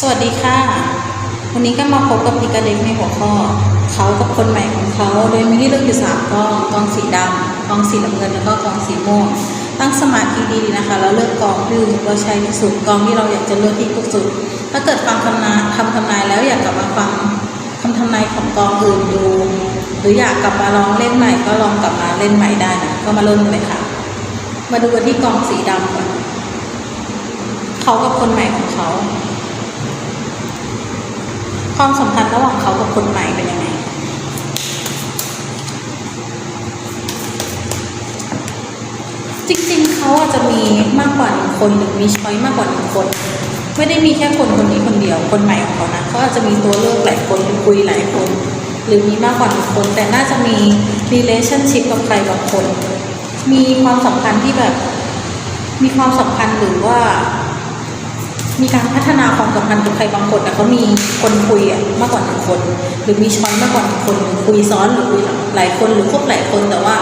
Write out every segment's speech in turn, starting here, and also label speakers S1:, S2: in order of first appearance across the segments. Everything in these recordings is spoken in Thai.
S1: สวัสดีค่ะ วันนี้ก็มาพบกับพิกาเล็กในหัวข้อ เขากับคนใหม่ของเขา โดยมีให้เลือกอยู่สามกองกองสีดำกองสีน้ำเงินแล้วก็กองสีม่วง ตั้งสมาธิดีๆนะคะ แล้วเลือกกองที่เราใช้ที่สุดกองที่เราอยากจะเลือกที่สุด ถ้าเกิดฟังคำนายคำทำนายแล้วอยากกลับมาฟังคำทำนายของกองอื่นดู หรืออยากกลับมาลองเล่นใหม่ก็ลองกลับมาเล่นใหม่ได้นะก็มาเริ่มกันเลยค่ะ มาดูกันที่กองสีดำก่อนเขากับคนใหม่ของเขา ความสัมพันธ์ระหว่างเขากับคนใหม่เป็นยังไงจริงๆ เขาอาจจะมีมากกว่าหนึ่งคนหรือมีช้อยมากกว่าหนึ่งคน ไม่ได้มีแค่คนคนนี้คนเดียว คนใหม่ของเขานะเขาอาจจะมีตัวเลือกหลายคนหรือคุยหลายคน หรือมีมากกว่าหนึ่งคน แต่น่าจะมี relationship กับใครบางคน มีความสัมพันธ์ที่แบบ มีความสัมพันธ์หรือว่า มีการพัฒนาความสัมพันธ์กับใครบางคนแต่เขามีคนคุยอะมากกว่าหนึ่งคน หรือมีช้อยมากกว่าหนึ่งคนหรือคุยซ้อนหรือคุยหลายคนหรือคบหลายคนแต่ว่า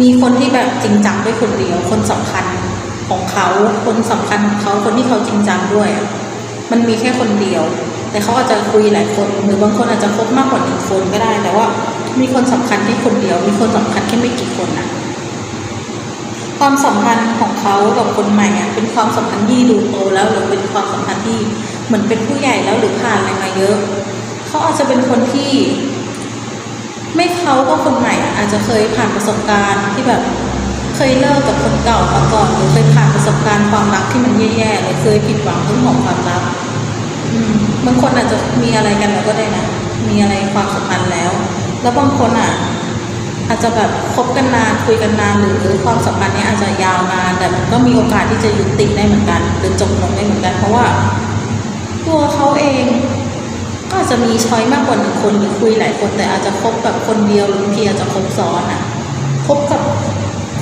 S1: มีคนที่แบบจริงจังด้วยคนเดียว คนสำคัญของเขาคนสำคัญของเขาคนที่เขาจริงจังด้วยอะมันมีแค่คนเดียว แต่เขาอาจจะคุยหลายคน หรือบางคนอาจจะคบมากกว่าหนึ่งคนก็ได้ แต่ว่ามีคนสำคัญแค่คนเดียว มีคนสำคัญแค่ไม่กี่คนอะ ความสัมพันธ์ของเขากับคนใหม่อะเป็นความสัมพันธ์ที่ดูโตแล้วหรือเป็นความสัมพันธ์ที่เหมือนเป็นผู้ใหญ่แล้วหรือผ่านอะไรมาเยอะ เขาอาจจะเป็นคนที่ ไม่เขาก็คนใหม่อาจจะเคยผ่านประสบการณ์ที่แบบเคยเลิกกับคนเก่ามาก่อนหรือเคยผ่านประสบการณ์ความรักที่มันแย่ๆหรือเคยผิดหวังเรื่องของความรักมบางคนอาจจะมีอะไรกันแล้วก็ได้นะ มีอะไรความสัมพันธ์แล้ว แล้วบางคนอะ อาจจะแบบคบกันนานคุยกันนานหรือความสัมพันธ์เนี้ยอาจจะยาวนานแต่มันก็มีโอกาสที่จะยุติได้เหมือนกัน หรือจบลงได้เหมือนกัน เพราะว่า ตัวเขาเองก็อาจจะมีช้อยมากกว่าหนึ่งคนหรือคุยหลายคน แต่อาจจะคบแบบคนเดียวหรือบางทีอาจจะคบซ้อนอะคบกับ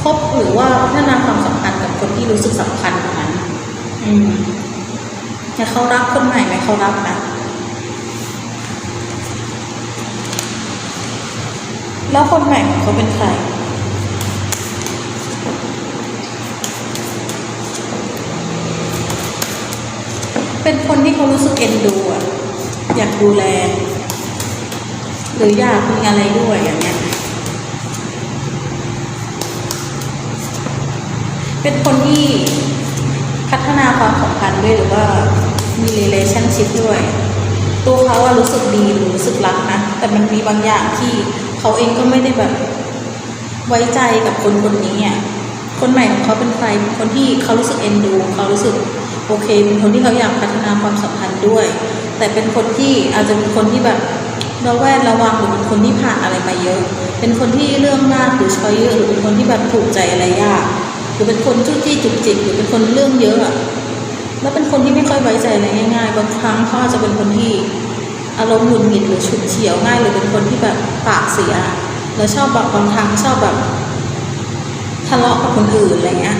S1: คบหรือว่าพัฒนาความสัมพันธ์กับคนที่รู้สึกสำคัญตรงนั้น อืมแต่เขารักคนใหม่ไหมเขารักนะ แล้วคนใหม่ของเขาเป็นใครเป็นคนที่เขารู้สึกเอ็นดูอะอยากดูแล หรืออยากมีอะไรด้วยอย่างเงี้ย เป็นคนที่พัฒนาความสัมพันธ์ด้วยหรือว่ามี relationship ด้วย ตัวเขาอะรู้สึกดีหรือรู้สึกรักนะ แต่มันมีบางอย่างที่ เขาเองก็ไม่ได้แบบไว้ใจกับคนคนนี้อะคนใหม่ของเขาเป็นใครคนที่เขารู้สึกเอ็นดู เขารู้สึกโอเคเป็นคนที่เขาอยากพัฒนาความสัมพันธ์ด้วย แต่เป็นคนที่อาจจะเป็นคนที่แบบระแวดระวังหรือเป็นคนที่ผ่านอะไรมาเยอะ เป็นคนที่เรื่องมากหรือชอยเยอะหรือเป็นคนที่แบบถูกใจอะไรยาก หรือเป็นคนจุ้จี้จุกจิกหรือเป็นคนเรื่องเยอะอะแล้วเป็นคนที่ไม่ค่อยไว้ใจอะไรง่าย ๆ บางครั้งเขาอาจจะเป็นคนที่ อารมณ์หงุดหงิดหรือฉุนเฉียวง่ายหรือเป็นคนที่แบบปากเสีย แล้วชอบแบบบางครั้งชอบแบบทะเลาะกับคนอื่นอะไรเงี้ย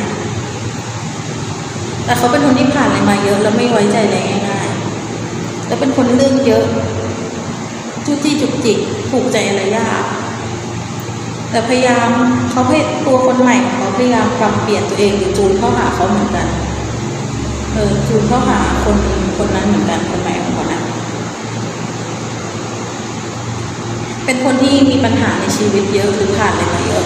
S1: แต่เขาเป็นคนที่ผ่านอะไรมาเยอะแล้วไม่ไว้ใจอะไรง่ายๆ แล้วเป็นคนเรื่องเยอะ จุกจี้จุกจิกผูกใจอะไรยาก แต่พยายามเขาพยตัวคนใหม่ของเขาพยายามปรับเปลี่ยนตัวเองหรือจูนเข้าหาเขาเหมือนกัน เออจูนเข้าหาคนคนนั้นเหมือนกันคนใหม่ของ เป็นคนที่มีปัญหาในชีวิตเยอะหรือผ่านอะไรมาเยอะ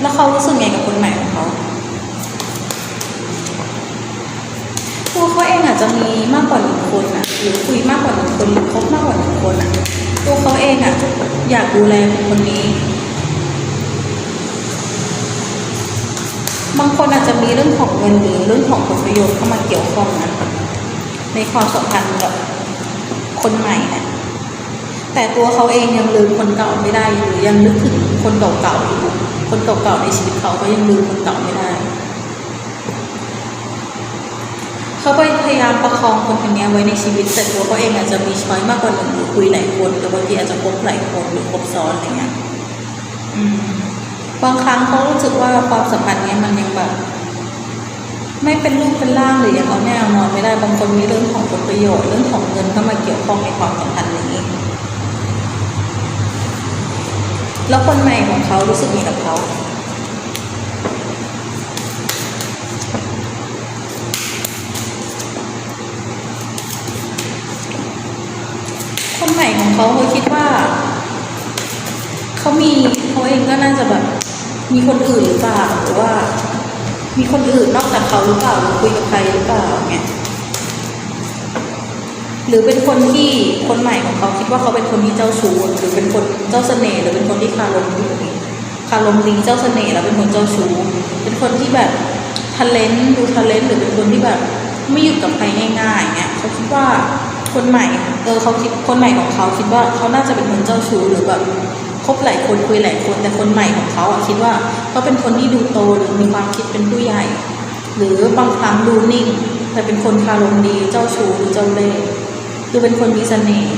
S1: แล้วเขารู้สึกไงกับคนใหม่ของเขา ตัวเขาเองอาจจะมีมากกว่าหนึ่งคนอะหรือคุยมากกว่าหนึ่งคนหรือคบมากกว่าหนึ่งคนอะตัวเขาเองอะอยากดูแลคนคนนี้ บางคนอาจจะมีเรื่องของเงินหรือเรื่องของผลประโยชน์เข้ามาเกี่ยวข้องนะในความสัมพันธ์กับ คนใหม่เนี่ยแต่ตัวเขาเองยังลืมคนเก่าไม่ได้หรือยังนึกถึงคนเก่าๆอยู่คนเก่าๆในชีวิตเขาก็ยังลืมคนเก่าไม่ได้เขาก็พยายามประคองคนคนนี้ไว้ในชีวิตแต่ตัวเขาเองอาจจะมีช้อยมากกว่าหนึ่งหรือคุยหลายคนหรือบางทีอาจจะคบหลายคนหรือคบซ้อนอะไรเงี้ยบางครั้งเขารู้สึกว่าความสัมพันธ์เนี้ยมันยังแบบ ไม่เป็นรูปเป็นร่างหรือย่างเอาแน่นอนไม่ได้บางคนมีเรื่องของผลประโยชน์เรื่องของเงินเข้ามาเกี่ยวข้องในความสัมพันธ์นี้ แล้วคนใหม่ของเขารู้สึกมีกับเขาคนใหม่ของเขาเขาคิดว่าเขามีเขาเองก็น่าจะแบบมีคนอื่นหรือเปล่าหรือว่า มีคนอื่นนอกจากเขาหรือเปล่าหรือคุยกับใครหรือเปล่าเงี้ยหรือเป็นคนที่คนใหม่ของเขาคิดว่าเขาเป็นคนที่เจ้าชู้หรือเป็นคนเจ้าเสน่ห์หรือเป็นคนที่คารมดีคารมดีเจ้าเสน่ห์แล้วเป็นคนเจ้าชู้เป็นคนที่แบบทะเลนดูทะเลนหรือเป็นคนที่แบบ ไม่หยุดกับใครง่ายๆเงี้ยเขาคิดว่าคนใหม่เออเขาคิดคนใหม่ของเขาคิดว่าเขาน่าจะเป็นคนเจ้าชู้หรือแบบ คบหลายคนคุยหลายคนแต่คนใหม่ของเขาอะคิดว่าเขาเป็นคนที่ดูโตหรือมีความคิดเป็นผู้ใหญ่ หรือบางครั้งดูนิ่ง แต่เป็นคนคารมดีเจ้าชู้หรือเจ้าเล่ห์คือเป็นคนมีเสน่ห์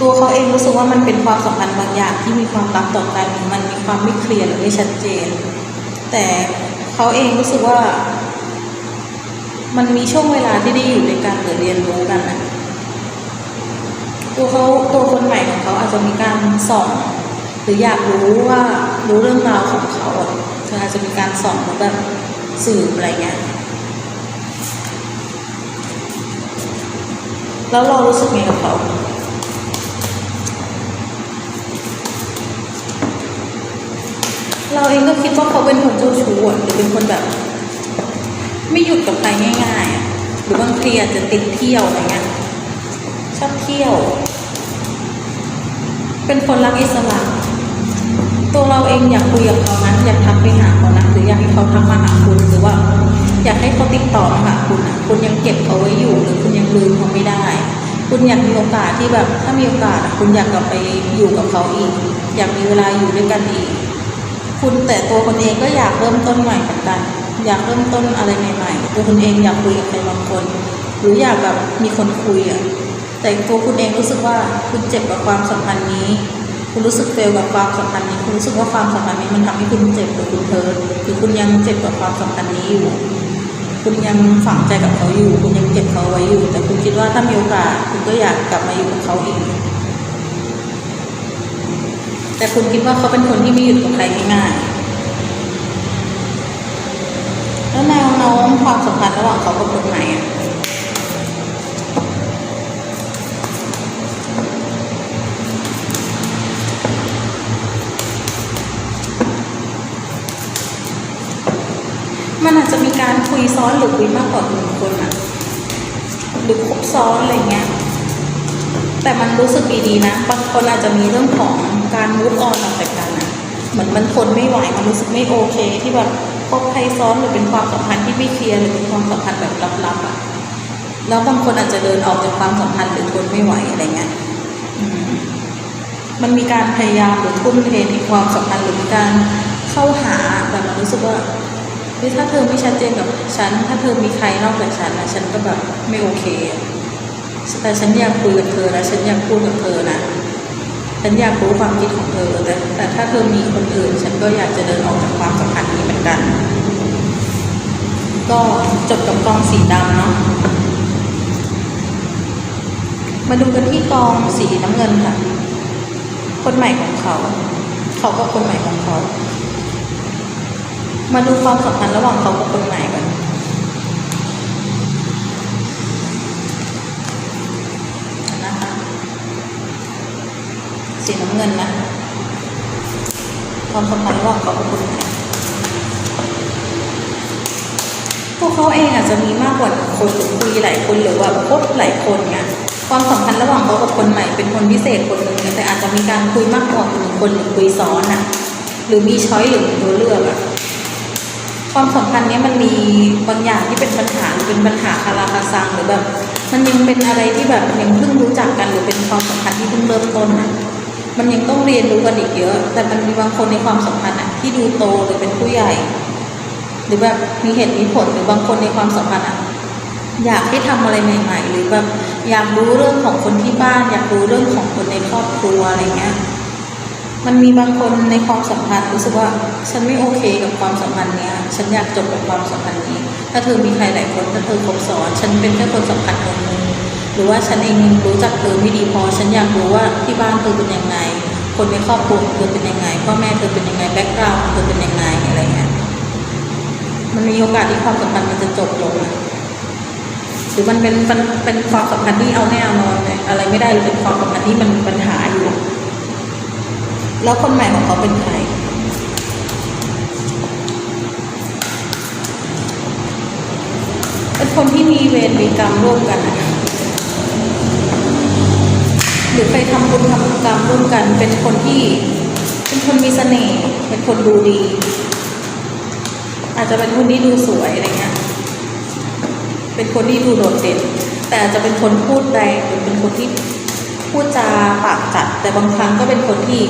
S1: ตัวเขาเองรู้สึกว่ามันเป็นความสัมพันธ์บางอย่างที่มีความลับต่อกันมันมีความไม่เคลียร์หรือไม่ชัดเจน แต่เขาเองรู้สึกว่า มันมีช่วงเวลาที่ได้อยู่ด้วยกันหรือเรียนรู้กันนะ ตัวเขาตัวคนใหม่ของเขาอาจจะมีการสองหรืออยากรู้ว่ารู้เรื่องราวของเขาอะเธออาจจะมีการสองหรือแบบสืบอะไรเงี้ยแล้วเรารู้สึกไงกับเขาเราเองก็คิดว่าเขาเป็นคนเจ้าชู้อะหรือเป็นคนแบบ ไม่หยุดกับใครง่ายๆอะหรือบางทีอาจจะติดเที่ยวอะไรเงี้ย ชอบเที่ยว เป็นคนรักอิสระ ตัวเราเองอยากคุยกับเขานะอยากทักไปหาเขานะหรืออยากให้เขาทักมาหาคุณหรือว่า อยากให้เขาติดต่อมาหาคุณนะคุณยังเก็บเขาไว้อยู่หรือคุณยังลืมเขาไม่ได้ คุณอยากมีโอกาสที่แบบถ้ามีโอกาสคุณอยากกลับไปอยู่กับเขาอีก อยากมีเวลาอยู่ด้วยกันอีก คุณแต่ตัวคนเองก็อยากเริ่มต้นใหม่เหมือนกันอยากเริ่มต้นอะไรใหม่ๆ ตัวคุณเองอยากคุยกับใครบางคน หรืออยากแบบมีคนคุยอะ แต่ตัวคุณเองรู้สึกว่าคุณเจ็บกับความสัมพันธ์นี้ คุณรู้สึกเฟลกับความสัมพันธ์นี้ คุณรู้สึกว่าความสัมพันธ์นี้มันทำให้คุณเจ็บหรือคุณเทิร์หรือคุณยังเจ็บกับความสัมพันธ์นี้อยู่ คุณยังฝังใจกับเขาอยู่ คุณยังเก็บเขาไว้อยู่ แต่คุณคิดว่าถ้ามีโอกาสคุณก็อยากกลับมาอยู่กับเขาอีกแต่คุณคิดว่าเขาเป็นคนที่ไม่หยุดกับใครง่ายๆแล้วแนวโน้มความสัมพันธ์ระหว่างเขากับคนใหม่อะ มันอาจจะมีการคุยซ้อนหรือคุยมากกว่าหนึ่งคนอะหรือคบซ้อนอะไรเงี้ย แต่มันรู้สึกดีๆนะ บางคนอาจจะมีเรื่องของการมูฟออนออกจากกันนะเหมือนมันทนไม่ไหว มันรู้สึกไม่โอเค ที่แบบคบใครซ้อนหรือเป็นความสัมพันธ์ที่ไม่เคลียร์หรือเป็นความสัมพันธ์แบบลับๆอะแล้วบางคนอาจจะเดินออกจากความสัมพันธ์หรือทนไม่ไหวอะไรเงี้ยมมันมีการพยายามหรือทุ่มเทในความสัมพันธ์หรือมีการเข้าหาแต่มันรู้สึกว่า เฮ้ยถ้าเธอไม่ชัดเจนกับฉัน ถ้าเธอมีใครนอกจากฉันนะฉันก็แบบไม่โอเคอะแต่ฉันอยากคุยกับเธอนะฉันอยากพูดกับเธอนะฉันอยากรู้ความคิดของเธอแต่แต่ถ้าเธอมีคนอื่น ฉันก็อยากจะเดินออกจากความสัมพันธ์นี้เหมือนกัน ก็จบกับกองสีดำเนาะมาดูกันที่กองสีน้ำเงินค่ะ คนใหม่ของเขา เขาก็คนใหม่ของเขา มาดูความสัมพันธ์ระหว่างเขากับคนใหม่กันนะคะสีน้ำเงินนะ ความสัมพันธ์ระหว่างเขากับคนใหม่พวกเขาเองอาจจะมีมากกว่าหนึ่งคนหรือคุยหลายคนหรือว่าคบหลายคนเนี่ยความสัมพันธ์ระหว่างเขากับคนใหม่เป็นคนพิเศษคนหนึ่งแต่อาจจะมีการคุยมากกว่าหนึ่งคนหรือคุยซ้อนอะหรือมีช้อยหรือมีตัวเลือกอะ ความสัมพันธ์เนี้ยมันมีบางอย่างที่เป็นปัญหาหรือเป็นปัญหาคาราคาซังหรือแบบมันยังเป็นอะไรที่แบบยังเพิ่งรู้จักกันหรือเป็นความสัมพันธ์ที่เพิ่งเริ่มต้นนะมันยังต้องเรียนรู้กันอีกเยอะ แต่มันมีบางคนในความสัมพันธ์อะที่ดูโตหรือเป็นผู้ใหญ่ หรือแบบมีเหตุมีผลหรือบางคนในความสัมพันธ์อะอยากให้ทำอะไรใหม่ ๆ หรือแบบอยากรู้เรื่องของคนที่บ้าน อยากรู้เรื่องของคนในครอบครัวอะไรเงี้ย มันมีบางคนในความสัมพันธ์รู้สึกว่าฉันไม่โอเคกับความสัมพันธ์เนี้ย ฉันอยากจบกับความสัมพันธ์นี้ ถ้าเธอมีใครหลายคนถ้าเธอคบซ้อนฉันเป็นแค่คนสำคัญคนหนึ่งหรือว่าฉันเองรู้จักเธอไม่ดีพอ ฉันอยากรู้ว่าที่บ้านเธอเป็นยังไง คนในครอบครัวเธอเป็นยังไงพ่อแม่เธอเป็นยังไงแบ็กกราวด์เธอเป็นยังไงอะไรเงี้ยมันมีโอกาสที่ความสัมพันธ์มันจะจบลงหรือมันเป็นเป็นความสัมพันธ์ที่เอาแน่เอานอนอะไรไม่ได้หรือเป็นความสัมพันธ์ที่มันมีปัญหาอยู่ แล้วคนใหม่ของเขาเป็นใครเป็นคนที่มีเวรมีกรรมร่วมกันอะหรือไปทำบุญทำกรรมร่วมกัน เป็นคนที่เป็นคนมีเสน่ห์เป็นคนดูดี อาจจะเป็นคนที่ดูสวยอะไรเงี้ยเป็นคนที่ดูโดดเด่น แต่อาจจะเป็นคนพูดแรงหรือเป็นคนที่ พูดจาปากจัด แต่บางครั้งก็เป็นคนที่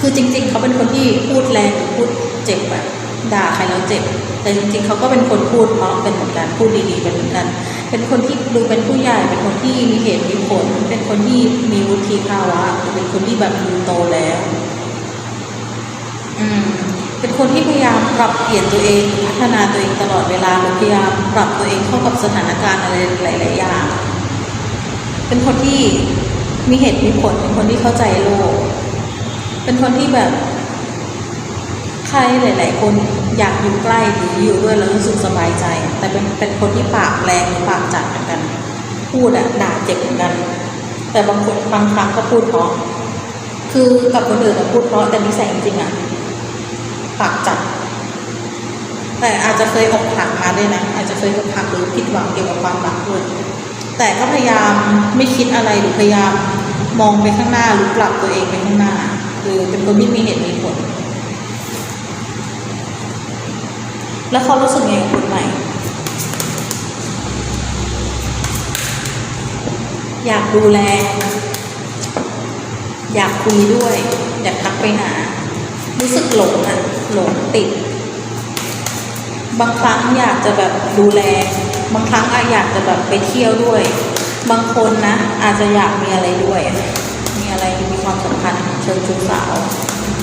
S1: คือจริง ๆ เขาเป็นคนที่พูดแรงหรือพูดเจ็บแบบด่าใครแล้วเจ็บ แต่จริง ๆ เขาก็เป็นคนพูดเพราะเป็นเหมือนกันพูดดีๆเป็นเหมือนกัน เป็นคนที่ดูเป็นผู้ใหญ่ เป็นคนที่มีเหตุมีผล เป็นคนที่มีวุฒิภาวะเป็นคนที่แบบดูโตแล้ว อืมเป็นคนที่พยายามปรับเปลี่ยนตัวเองพัฒนาตัวเองตลอดเวลาพยายามปรับตัวเองเข้ากับสถานการณ์อะไรหลาย ๆ อย่าง เป็นคนที่ มีเหตุมีผลเป็นคนที่เข้าใจโลก เป็นคนที่แบบใครหลาย ๆ คนอยากอยู่ใกล้หรืออยู่ด้วยแล้วรู้สึกสบายใจ แต่เป็นเป็นคนที่ปากแรงหรือปากจัดเหมือนกัน พูดอะด่าเจ็บเหมือนกัน แต่บางคนบางครั้งก็พูดเพราะคือกับคนอื่นอะพูดเพราะแต่นิสัยจริงอะปากจัด แต่อาจจะเคยอกหักมาด้วยนะอาจจะเคยอกหักหรือผิดหวังเกี่ยวกับความรักด้วยแต่ก็พยายามไม่คิดอะไรหรือพยายาม มองไปข้างหน้าหรือปรับตัวเองไปข้างหน้า คือเป็นคนที่มีเหตุมีผล แล้วเขารู้สึกไงกับคนใหม่ อยากดูแล อยากคุยด้วย อยากทักไปหา รู้สึกหลงอะหลงติด บางครั้งอยากจะแบบดูแล บางครั้งอะอยากจะแบบไปเที่ยวด้วย บางคนนะ อาจจะอยากมีอะไรด้วย มีอะไรมีความสัมพันธ์เชิงชู้สาว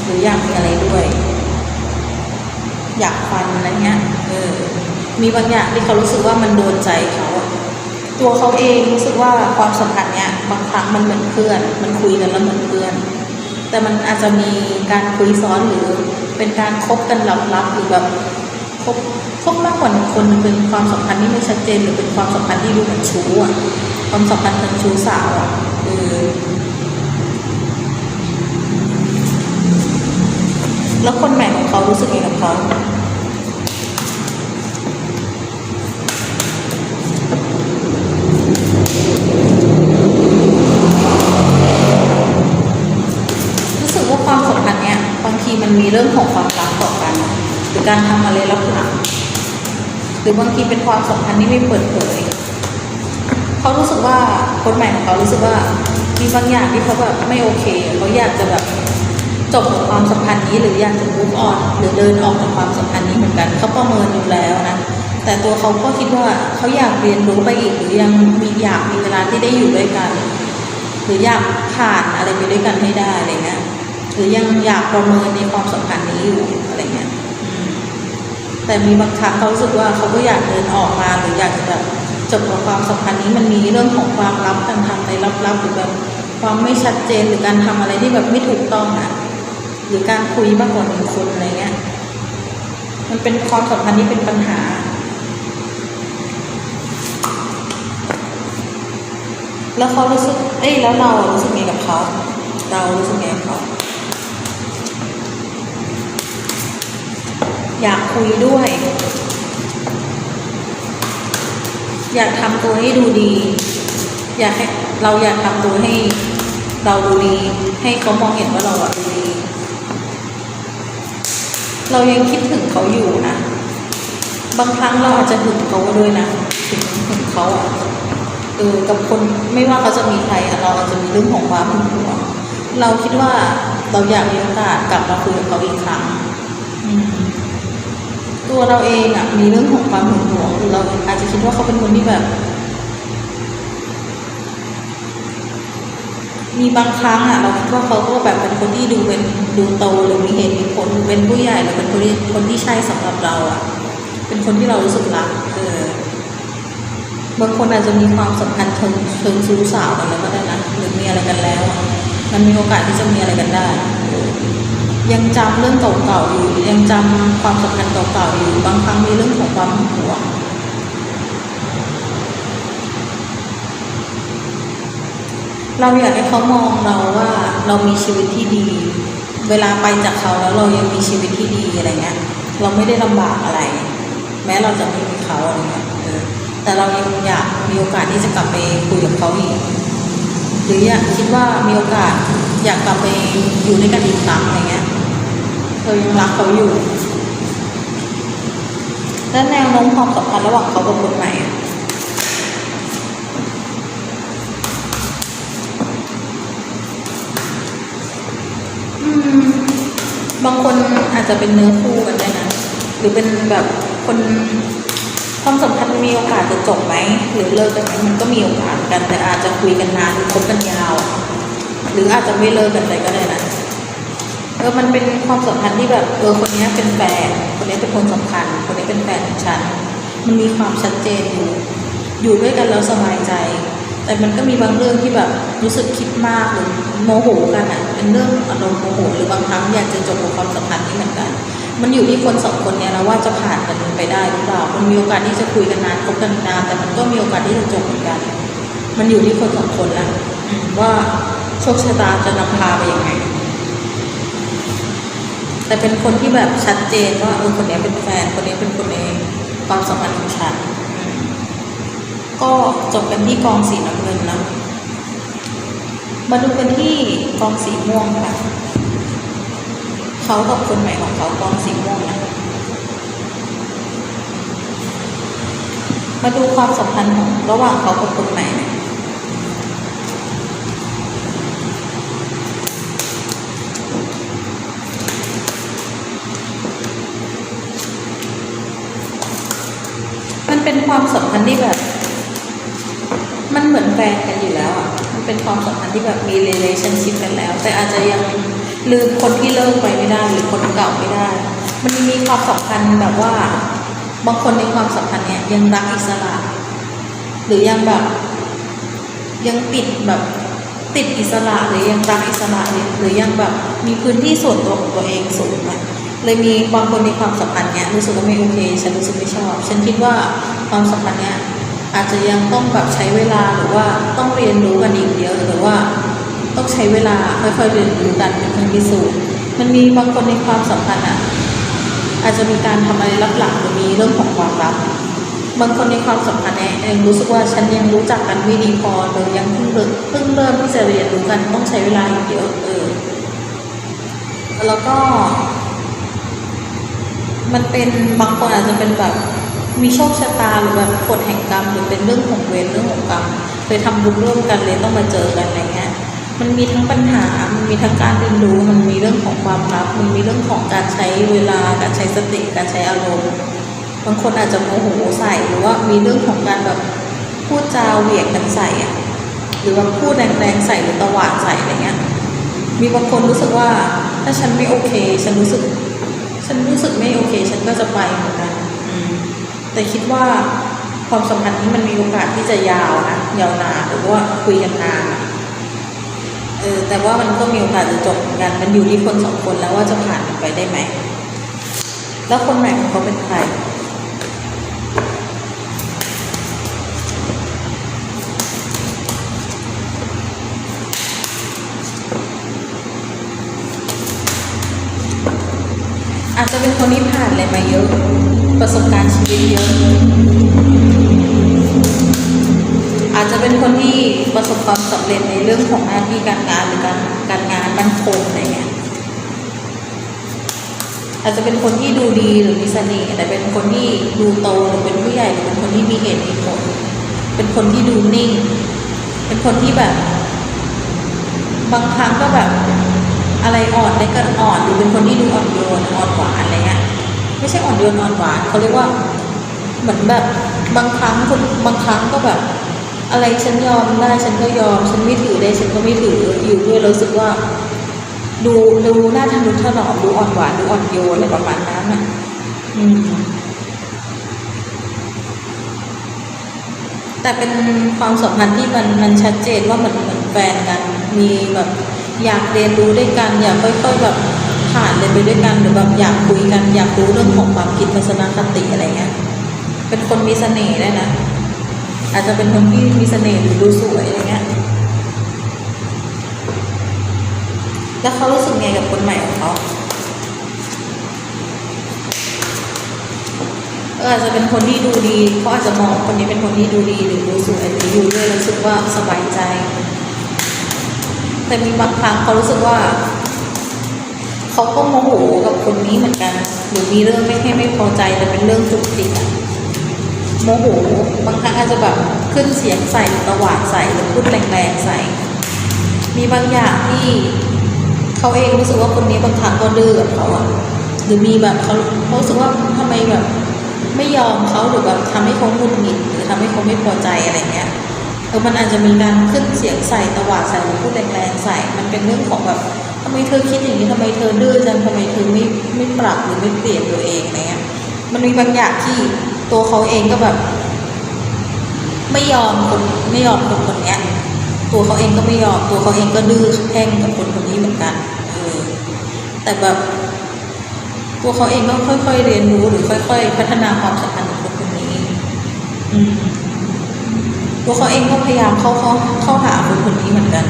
S1: หรืออยากมีอะไรด้วย อยากฟันอะไรเงี้ยเออมีบางอย่างที่เขารู้สึกว่ามันโดนใจเขาตัวเขาเองรู้สึกว่าความสัมพันธ์เนี้ยบางครั้งมันเหมือนเพื่อน มันคุยกันแล้วเหมือนเพื่อน แต่มันอาจจะมีการคุยซ้อนหรือเป็นการคบกันลับๆหรือแบบคบคบมากกว่าหนึ่งคนเป็นความสัมพันธ์ที่ไม่ชัดเจน หรือเป็นความสัมพันธ์ที่ดูเหมือนชู้อะ ความสัมพันธ์เชิงชู้สาวอะเออแล้วคนใหม่ของเขารู้สึกยังไงกับเขารู้สึกว่าความสัมพันธ์เนี้ยบางทีมันมีเรื่องของความรักต่อกันหรือการทำอะไรลับหลังหรือบางทีเป็นความสัมพันธ์ที่ไม่เปิดเผย เขารู้สึกว่าคนใหม่ของเขารู้สึกว่ามีบางอย่างที่เขาแบบไม่โอเคเขาอยากจะแบบจบกับความสัมพันธ์นี้หรืออยากจะมุกออนหรือเดินออกจากความสัมพันธ์นี้เหมือนกันเขาประเมินอยู่แล้วนะแต่ตัวเขาก็คิดว่าเขาอยากเรียนรู้ไปอีกหรือยังมีอยากมีเวลาที่ได้อยู่ด้วยกัน หรืออยากผ่านอะไรไปด้วยกันให้ได้อะไรเงี้ยหรือยังอยากประเมินในความสัมพันธ์นี้อยู่อะไรเงี้ยแต่มีบางครั้งเขารู้สึกว่าเขาก็อยากเดินออกมาหรืออยากจะแบบ จบกับความสัมพันธ์นี้มันมีเรื่องของความลับการทำในลับๆหรือแบบความไม่ชัดเจนหรือการทำอะไรที่แบบไม่ถูกต้องอะหรือการคุยมากกว่าหนึ่งคนอะไรเงี้ยมันเป็นความสัมพันธ์ที่เป็นปัญหาแล้วเขารู้สึก เอ้ย แล้วเรารู้สึกไงกับเขา เรารู้สึกไงกับเขา อยากคุยด้วย อยากทำตัวให้ดูดี อยากให้เราอยากทำตัวให้เราดูดี ให้เขามองเห็นว่าเราอะดูดี เรายังคิดถึงเขาอยู่นะ บางครั้งเราอาจจะหึงเขาด้วยนะถึงหึงเขาอะเออกับคนไม่ว่าเขาจะมีใครเราอาจจะมีเรื่องของความหึงหวงเราคิดว่าเราอยากมีโอกาสกลับมาคุยกับเขาอีกครั้ง ตัวเราเองอะมีเรื่องของความหึงหวงหรือเราอาจจะคิดว่าเขาเป็นคนที่แบบ มีบางครั้งอะเราคิดว่าเขาก็แบบเป็นคนที่ดูเป็นดูโตหรือมีเหตุมีผลหรือเป็นผู้ใหญ่หรือเป็นคนที่คนที่ใช่สำหรับเราอะเป็นคนที่เรารู้สึกรักเออบางคนอาจจะมีความสัมพันธ์เชิงเชิงชู้สาวกันแล้วก็ได้นะหรือมีอะไรกันแล้ว มันมีโอกาสที่จะมีอะไรกันได้ ยังจำเรื่องเก่าๆอยู่ ยังจำความสัมพันธ์เก่าๆอยู่ บางครั้งมีเรื่องของความหึงหวงเราอยากให้เขามองเราว่าเรามีชีวิตที่ดี เวลาไปจากเขาแล้วเรายังมีชีวิตที่ดีอะไรเงี้ย เราไม่ได้ลำบากอะไร แม้เราจะไม่มีเขาอะไรเงี้ยแต่เรายังอยากมีโอกาสที่จะกลับไปคุยกับเขาอีก หรืออยากคิดว่ามีโอกาสอยากกลับไปอยู่ด้วยกันอีกครั้งอะไรเงี้ย เรายังรักเขาอยู่ และแนวโน้มความสัมพันธ์ระหว่างเขากับคนใหม่อะอืมบางคนอาจจะเป็นเนื้อคู่กันได้นะ หรือเป็นแบบคนความสัมพันธ์มีโอกาสจะจบไหม หรือเลิกกันไหมมันก็มีโอกาสกัน แต่อาจจะคุยกันนานคบกันยาว หรืออาจจะไม่เลิกกันเลยก็ได้นะ ออมันเป็นความสัมพันธ์ที่แบบเออคนนี้เป็นแฟนคนนี้เป็นคนสำคัญ คนนี้เป็นแฟนของฉัน มันมีความชัดเจนอยู่อยู่ด้วยกันแล้วสบายใจ แต่มันก็มีบางเรื่องที่แบบรู้สึกคิดมากหรือโมโหกันอะเป็นเรื่องอารมณ์โมโหหรือบางครั้งอยากจะจบความสัมพันธ์นี้เหมือนกัน มันอยู่ที่คนสองคนเนี้ยนะว่าจะผ่านกันไปได้หรือเปล่า มันมีโอกาสที่จะคุยกันนานคบกันนานแต่มันก็มีโอกาสที่จะจบเหมือนกัน มันอยู่ที่คนสองคนละอืมว่าโชคชะตาจะนำพาไปยังไง แต่เป็นคนที่แบบชัดเจนว่าเออคนนี้เป็นแฟน คนนี้เป็นคนในความสัมพันธ์ของฉัน ก็จบกันที่กองสีน้ำเงินนะ มาดูกันที่กองสีม่วงค่ะ เขากับคนใหม่ของเขากองสีม่วงนะ มาดูความสัมพันธ์ของระหว่างเขากับคนใหม่นะ เป็นความสัมพันธ์ที่แบบ มันเหมือนแฟนกันอยู่แล้วอะ มันเป็นความสัมพันธ์ที่แบบมี relationship กันแล้ว แต่อาจจะยังลืมคนที่เลิกไปไม่ได้หรือคนเก่าไม่ได้ มันมีความสัมพันธ์แบบว่า บางคนในความสัมพันธ์เนี้ยยังรักอิสระ หรือยังแบบ ยังติดแบบติดอิสระหรือยังรักอิสระหรือหรือยังแบบมีพื้นที่ส่วนตัวของตัวเองสูงอะ เลยมีบางคนในความสัมพันธ์เนี้ยรู้สึกว่าไม่โอเคฉันรู้สึกไม่ชอบ ฉันคิดว่าความสัมพันธ์เนี้ยอาจจะยังต้องแบบใช้เวลาหรือว่าต้องเรียนรู้กันอีกเยอะหรือว่าต้องใช้เวลาค่อยๆเรียนรู้กันเป็นเครื่องพิสูจน์มันมีบางคนในความสัมพันธ์อะอาจจะมีการทำอะไรลับหลังหรือมีเรื่องของความลับบางคนในความสัมพันธ์เนี่ยยังรู้สึกว่าฉันยังรู้จักกันไม่ดีพอเลยยังเพิ่งเริ่มเพิ่งเริ่มที่จะเรียนรู้กันต้องใช้เวลาอีกเยอะเออแล้วก็ มันเป็นบางคนอาจจะเป็นแบบมีโชคชะตาหรือแบบกฎแห่งกรรมหรือเป็นเรื่องของเวรเรื่องของกรรมเคยทำบุญร่วมกันเลยต้องมาเจอกันอะไรเงี้ยมันมีทั้งปัญหา มันมีทั้งการเรียนรู้ มันมีเรื่องของความลับมันมีเรื่องของการใช้เวลา การใช้สติ การใช้อารมณ์ บางคนอาจจะโมโหใส่ หรือว่ามีเรื่องของการแบบพูดจาเหวี่ยงกันใส่อะหรือว่าพูดแรงๆใส่หรือตวาดใส่อะไรเงี้ย มีบางคนรู้สึกว่าถ้าฉันไม่โอเค ฉันรู้สึก ฉันรู้สึกไม่โอเค ฉันก็จะไปเหมือนกันแต่คิดว่าความสัมพันธ์นี้มันมีโอกาสที่จะยาวนะยาวนานหรือว่าคุยกันนานเออแต่ว่ามันก็มีโอกาสจะจบเหมือนกัน มันอยู่ที่คนสองคนแล้วว่าจะผ่านมันไปได้ไหม แล้วคนใหม่ของเขาเป็นใคร อาจจะ เป็นคนที่ผ่านอะไรมาเยอะ ประสบการณ์ชีวิตเยอะ อาจจะเป็นคนที่ประสบความสำเร็จในเรื่องของหน้าที่การงานหรือการการงานมั่นคงอะไรเงี้ย อาจจะเป็นคนที่ดูดีหรือมีเสน่ห์แต่เป็นคนที่ดูโตหรือเป็นผู้ใหญ่หรือเป็นคนที่มีเหตุมีผล เป็นคนที่ดูนิ่ง เป็นคนที่แบบ บางครั้งก็แบบ อะไรอ่อนได้ก็อ่อนหรือเป็นคนที่ดูอ่อนโยนอ่อนหวานอะไรเงี้ยไม่ใช่อ่อนโยนอ่อนหวานเขาเรียกว่าเหมือนแบบบางครั้งคนบางครั้งก็แบบ อะไรฉันยอมได้ฉันก็ยอม ฉันไม่ถือได้ฉันก็ไม่ถืออยู่ด้วยรู้สึกว่า ดูดูหน่าทะนุถนอมดูอ่อนหวานดูอ่อนโยนอะไรประมาณนั้นอะอืมแต่เป็นความสัมพันธ์ที่มันมันชัดเจนว่าเหมันเหมือนแฟนกัน มีแบบ อยากเรียนรู้ด้วยกัน อยากค่อยๆแบบผ่านเลยไปด้วยกันหรือแบบอยากคุยกัน อยากรู้เรื่องของความคิดทัศนคติอะไรเงี้ยเป็นคนมีเสน่ห์ได้นะอาจจะเป็นคนที่มีเสน่ห์หรือดูสวยอะไรเงี้ยแล้วเขารู้สึกไงกับคนใหม่ของเขาเอออาจจะเป็นคนที่ดูดีเขาอาจจะมองคนนี้เป็นคนที่ดูดีหรือดูสวยหรืออยู่ด้วยรู้สึกว่าสบายใจ แต่มีบางครั้งเขารู้สึกว่า เขาก็โมโหกับคนนี้เหมือนกัน หรือมีเรื่องไม่ให้ไม่พอใจแต่เป็นเรื่องจุกจิกอะโมโหบางครั้งอาจจะแบบขึ้นเสียงใส่ตะหวาดใส่หรือพูดแรงๆใส่ มีบางอย่างที่เขาเองรู้สึกว่าคนนี้บางครั้งก็ดื้อกับเขาอะหรือมีแบบเขาเขารู้สึกว่าทำไมแบบ ไม่ยอมเขาหรือแบบทำให้เขาหงุดหงิดหรือทำให้เขาไม่พอใจอะไรเงี้ย ออมันอาจจะมีการขึ้นเสียงใส่ตวาดใส่หรือพูดแรงๆใส่ มันเป็นเรื่องของแบบทำไมเธอคิดอย่างนี้ทำไมเธอดื้อจังทำไมเธอไม่ไม่ปรับหรือไม่เปลี่ยนตัวเองอะไรเงี้ยมันมีบางอย่างที่ตัวเขาเองก็แบบ ไม่ยอมคนไม่ยอมคนคนนี้ตัวเขาเองก็ไม่ยอมตัวเขาเองก็ดื้อแพ่งกับคนคนนี้เหมือนกันเออแต่แบบตัวเขาเองก็ค่อยๆเรียนรู้หรือค่อย ๆ พัฒนาความสัมพันธ์กับคนคนนี้ อืม ตัวเขาเองก็พยายามเข้าเข้าเข้าหาคนคนนี้เหมือนกัน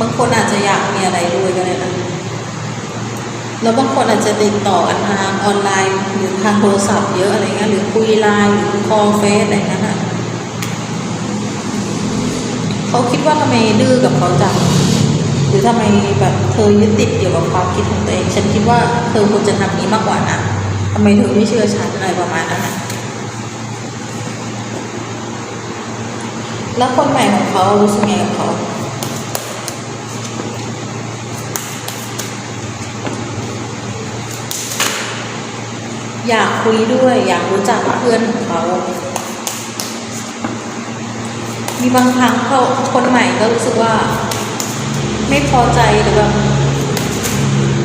S1: บางคนอาจจะอยากมีอะไรด้วยก็ได้นะ แล้วบางคนอาจจะติดต่อกันทางออนไลน์ หรือทางโทรศัพท์เยอะอะไรเงี้ยหรือคุยไลน์หรือคอลเฟซอะไรเงี้ยนะเขาคิดว่าทำไมดื้อกับเขาจังหรือทำไมแบบเธอยึดติดเกี่ยวกับความคิดของตัวเอง ฉันคิดว่าเธอควรจะทำนี้มากกว่านะำไมเธอไม่เชื่อฉันอะไรประมาณนั้นแล้วคนใหม่ของเขารู้สึกไงกับเขาอยากคุยด้วย อยากรู้จักเพื่อนของเขา มีบางครั้งเขาคนใหม่ก็รู้สึกว่า ไม่พอใจหรือแบบ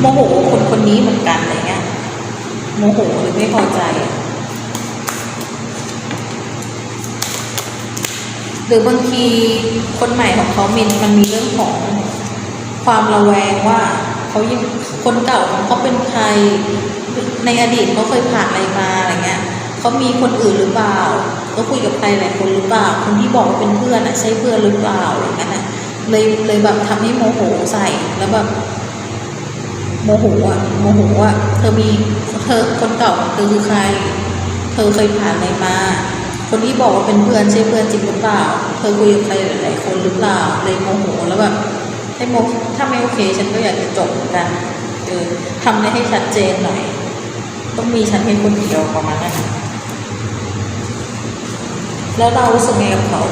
S1: โมโหคนคนนี้เหมือนกันเงี้ย โมโหหรือไม่พอใจ หรือบางทีคนใหม่ของเขามินมันมีเรื่องของความระแวงว่าเขายังคนเก่าของเขาเป็นใครในอดีตเขาเคยผ่านอะไรมาอะไรเงี้ยเขามีคนอื่นหรือเปล่าเขาคุยกับใครหลายคนหรือเปล่า คนที่บอกว่าเป็นเพื่อนอะใช่เพื่อนหรือเปล่าอะไรเงี้ยนะเลยเลยแบบทำให้โมโหใส่แล้วแบบ โมโหอะโมโหอะเธอมีเธอคนเก่าเธอคือใคร เธอเคยผ่านอะไรมา คนที่บอกว่าเป็นเพื่อนใช่เพื่อนจริงหรือเปล่า เธอคุยกับใครหลายคนหรือเปล่าเลยโมโหแล้วแบบให้โมถ้าไม่โอเค ฉันก็อยากจะจบเหมือนกันเออทำให้ชัดเจนหน่อย ต้องมีฉันเพียงคนเดียวประมาณนั้นแล้วเรารู้สึกไงกับเขา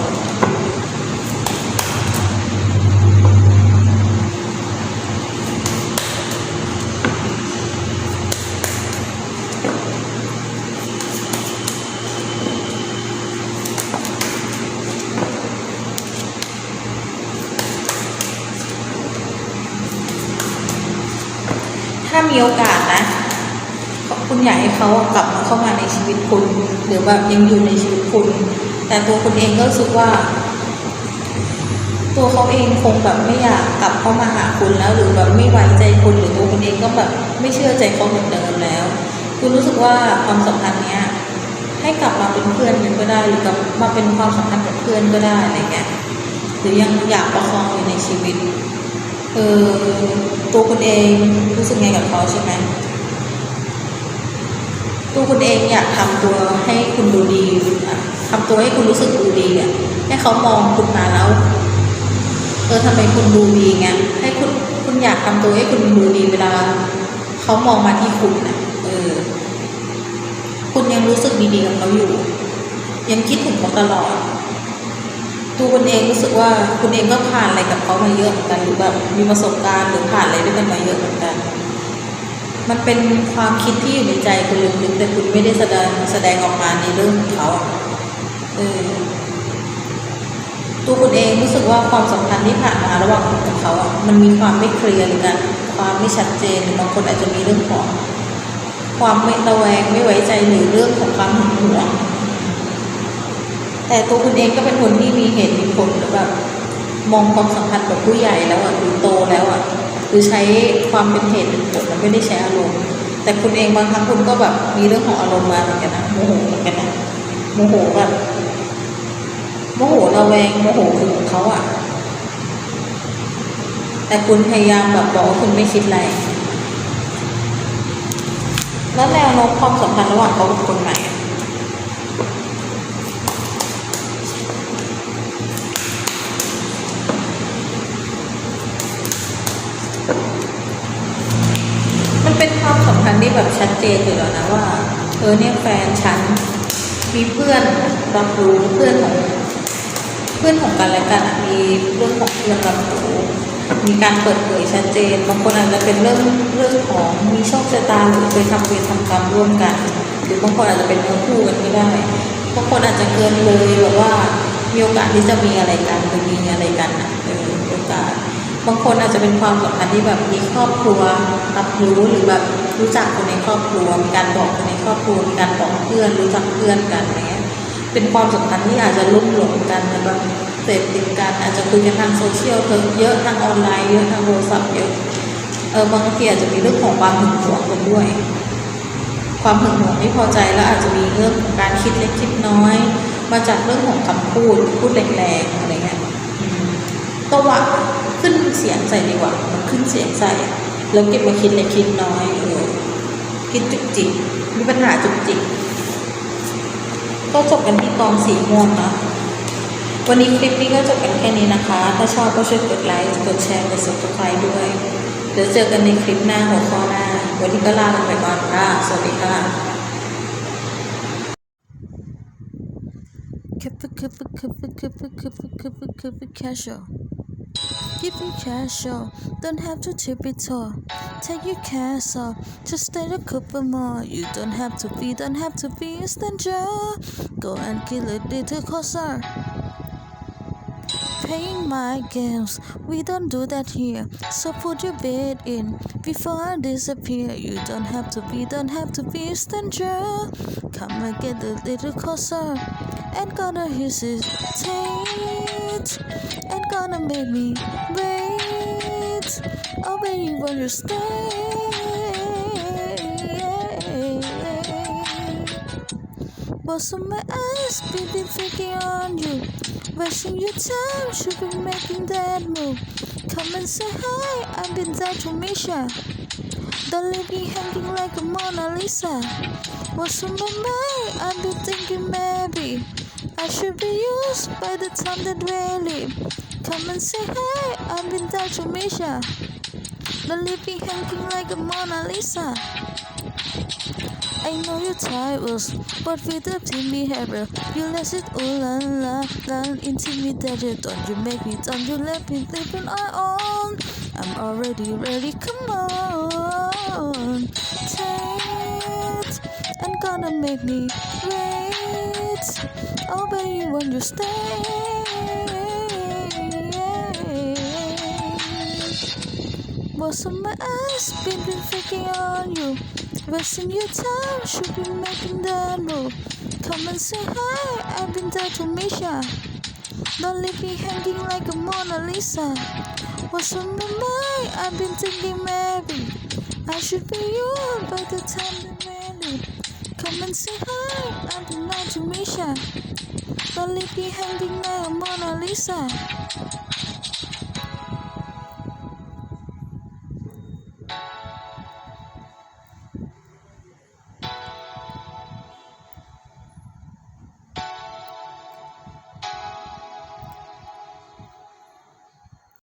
S1: มีโอกาสนะ คุณอยากให้เขากลับมาเข้ามาในชีวิตคุณ หรือแบบยังอยู่ในชีวิตคุณ แต่ตัวคุณเองก็รู้สึกว่า ตัวเขาเองคงแบบไม่อยากกลับเข้ามาหาคุณแล้ว หรือแบบไม่ไว้ใจคุณหรือตัวคุณเองก็แบบไม่เชื่อใจเขาเหมือนเดิมแล้ว คุณรู้สึกว่าความสัมพันธ์เนี้ยให้กลับมาเป็นเพื่อนกันก็ได้ หรือกลับมาเป็นความสัมพันธ์กับเพื่อนก็ได้อะไรเงี้ยหรือยังอยากประคองอยู่ในชีวิต เออตัวคุณเองรู้สึกไงกับเขาใช่ไหมตัวคุณเองอยากทำตัวให้คุณดูดีอะทำตัวให้คุณรู้สึกดูดีอะให้เขามองคุณมาแล้วเออทำไมคุณดูดีไงให้คุณคุณอยากทำตัวให้คุณดูดีเวลาเขามองมาที่คุณนะเออ คุณยังรู้สึกดีๆกับเขาอยู่ ยังคิดถึงเขาตลอด ตัวคุณเองรู้สึกว่าคุณเองก็ผ่านอะไรกับเขามาเยอะเหมือนกันหรือแบบมีประสบการณ์หรือผ่านอะไรด้วยกันมาเยอะเหมือนกัน มันเป็นความคิดที่อยู่ในใจคุณลึกๆแต่คุณไม่ได้แสดงแสดงออกมาในเรื่องของเขาเออตัวคุณเองรู้สึกว่าความสัมพันธ์ที่ผ่านมาระหว่างคุณกับเขาอะมันมีความไม่เคลียร์หรือกันความไม่ชัดเจนหรือบางคนอาจจะมีเรื่องของ ความไม่ระแวงไม่ไว้ใจหรือเรื่องของความหึงหวง แต่ตัวคุณเองก็เป็นคนที่มีเหตุมีผลหรือแบบมองความสัมพันธ์แบบผู้ใหญ่แล้วอะหรือโตแล้วอะหรือใช้ความเป็นเหตุเป็นผลมันไม่ได้ใช้อารมณ์ แต่คุณเองบางครั้งคุณก็แบบมีเรื่องของอารมณ์มาเหมือนกันนะโมโหเหมือนกันนะโมโหแบบโมโหระแวงโมโหหึงเขาอะ แต่คุณพยายามแบบบอกว่าคุณไม่คิดอะไรแล้วแนวโน้มความสัมพันธ์ระหว่างเขากับคนใหม่อะมันเป็นความสัมพันธ์ที่แบบ ชัดเจนอยู่แล้วนะว่าเออเนี่ยแฟนฉันมีเพื่อนรับรู้เพื่อนของเพื่อนของกันและกันอะมีเรื่องของเพื่อนรับรู้มีการเปิดเผยชัดเจนบางคนอาจจะเป็นเรื่องเรื่องของมีโชคชะตาหรือเคยทำเวรทำกรรมร่วมกัน หรือบางคนอาจจะเป็นเนื้อคู่กันก็ได้บางคนอาจจะเกินเลยแบบว่ามีโอกาสที่จะมีอะไรกันหรือมีอะไรกันอะเออมีโอกาสบางคนอาจจะเป็นความสัมพันธ์ที่แบบมีครอบครัวรับรู้หรือแบบ รู้จักคนในครอบครัวมีการบอกคนในครอบครัวมีการบอกเพื่อนรู้จักเพื่อนกันอะไรเงี้ยเป็นความสัมพันธ์ที่อาจจะลุ่มหลงกันแต่แบบเสพติดกันอาจจะคุยกันทางโซเชียลเยอะทางออนไลน์เยอะทางโทรศัพท์เยอะเออบางทีอาจจะมีเรื่องของความหึงหวงกันด้วย ความหึงหวงไม่พอใจแล้วอาจจะมีเรื่องของการคิดเล็กคิดน้อย มาจากเรื่องของคำพูดพูดแรงๆอะไรเงี้ยอืมตวะขึ้นเสียงใส่ดีกว่ามันขึ้นเสียงใส่แล้วเก็บมาคิดเล็กคิดน้อย คิดจุกจิกมีปัญหาจุกจิกก็จบกันที่กองสีม่วงนะวันนี้คลิปนี้ก็จบกันแค่นี้นะคะ ถ้าชอบก็ช่วยกดไลค์ กดแชร์ กด subscribe ด้วย เดี๋ยวเจอกันในคลิปหน้าหัวข้อหน้า วันนี้ก็ลาไปก่อนค่ะ สวัสดีค่ะ
S2: Keep it, keep it, keep it, keep it, keep it, keep it, keep it casual. Keep it casual, don't have to tip it tall. Take your off, just stay a couple more. You don't have to be, don't have to be a stranger. Go and kill a little closer. Playing my games, we don't do that here. So put your bed in before I disappear. You don't have to be, don't have to be a stranger. Come and get a little closer. And gonna hesitate. And gonna make me wait. Oh, baby, will you stay? What's on my eyes, been thinking on you. Wasting your time, should be making that move. Come and say hi, I've been there to Misha. Don't leave me hanging like a Mona Lisa. What's on my mind? I've been thinking maybe I should be used by the time that we leave. Come and say hi, I've been there to Misha. Don't leave me hanging like a Mona Lisa. I know you're tired, but with the team behavior, you let it all la la la intimidated. Don't you make me, don't you let me live on my own. I'm already ready, come on. Take and gonna make me wait. Oh, baby, when you stay. What's on my eyes, been been thinking on you. Wasting your time, should be making that move. Come and say hi, I've been there to Misha. Don't leave me hanging like a Mona Lisa. What's on my mind? I've been thinking maybe I should be you by the time we leave. Come and say hi, I've been there to Misha. Don't leave me hanging like a Mona Lisa.